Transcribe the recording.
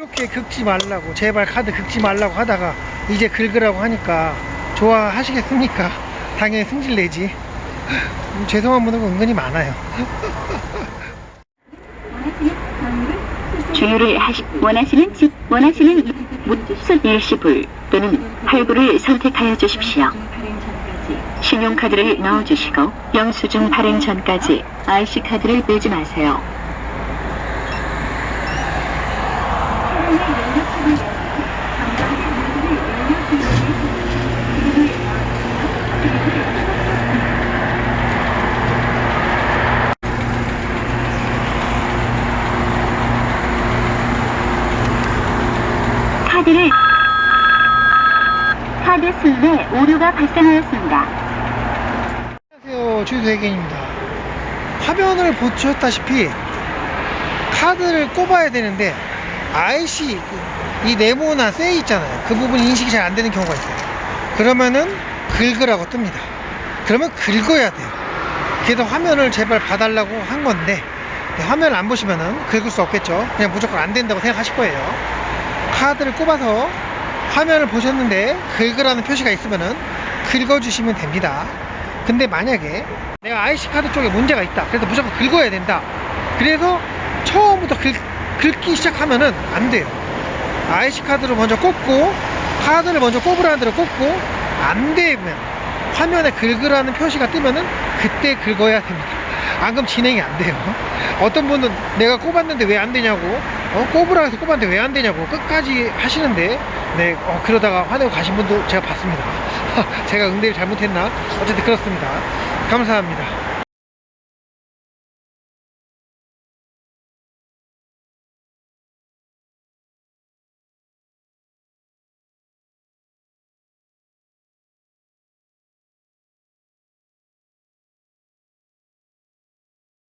이렇게 긁지 말라고 제발 카드 긁지 말라고 하다가 이제 긁으라고 하니까 좋아하시겠습니까? 당연히 승질 내지 음, 죄송한 분은 은근히 많아요 주유를 하시 원하시는 집 원하시는 무슨 일시불 또는 할부를 선택하여 주십시오. 신용카드를 넣어주시고 영수증 발행 전까지 IC 카드를 빼지 마세요. 카드를 카드 수임에 오류가 발생하였습니다. 안녕하세요 주유소회견입니다. 화면을 보셨다시피 카드를 꼽아야 되는데 IC 그, 이 네모나 쇠 있잖아요. 그 부분이 인식이 잘 안 되는 경우가 있어요. 그러면은 긁으라고 뜹니다 그러면 긁어야 돼요 그래서 화면을 제발 봐달라고 한 건데 네, 화면을 안 보시면은 긁을 수 없겠죠 그냥 무조건 안 된다고 생각하실 거예요 카드를 꼽아서 화면을 보셨는데 긁으라는 표시가 있으면은 긁어주시면 됩니다 근데 만약에 내가 IC 카드 쪽에 문제가 있다. 그래서 무조건 긁어야 된다. 그래서 처음부터 긁, 긁기 시작하면은 안 돼요. IC 카드로 먼저 꼽고 카드를 먼저 꼽으라는 대로 꼽고 안 되면 화면에 긁으라는 표시가 뜨면은 그때 긁어야 됩니다. 안 그럼 진행이 안 돼요. 어떤 분은 내가 꼽았는데 왜 안 되냐고, 어, 꼽으라 해서 꼽았는데 왜 안 되냐고 끝까지 하시는데, 네, 어, 그러다가 화내고 가신 분도 제가 봤습니다. 제가 응대를 잘못했나? 어쨌든 그렇습니다. 감사합니다.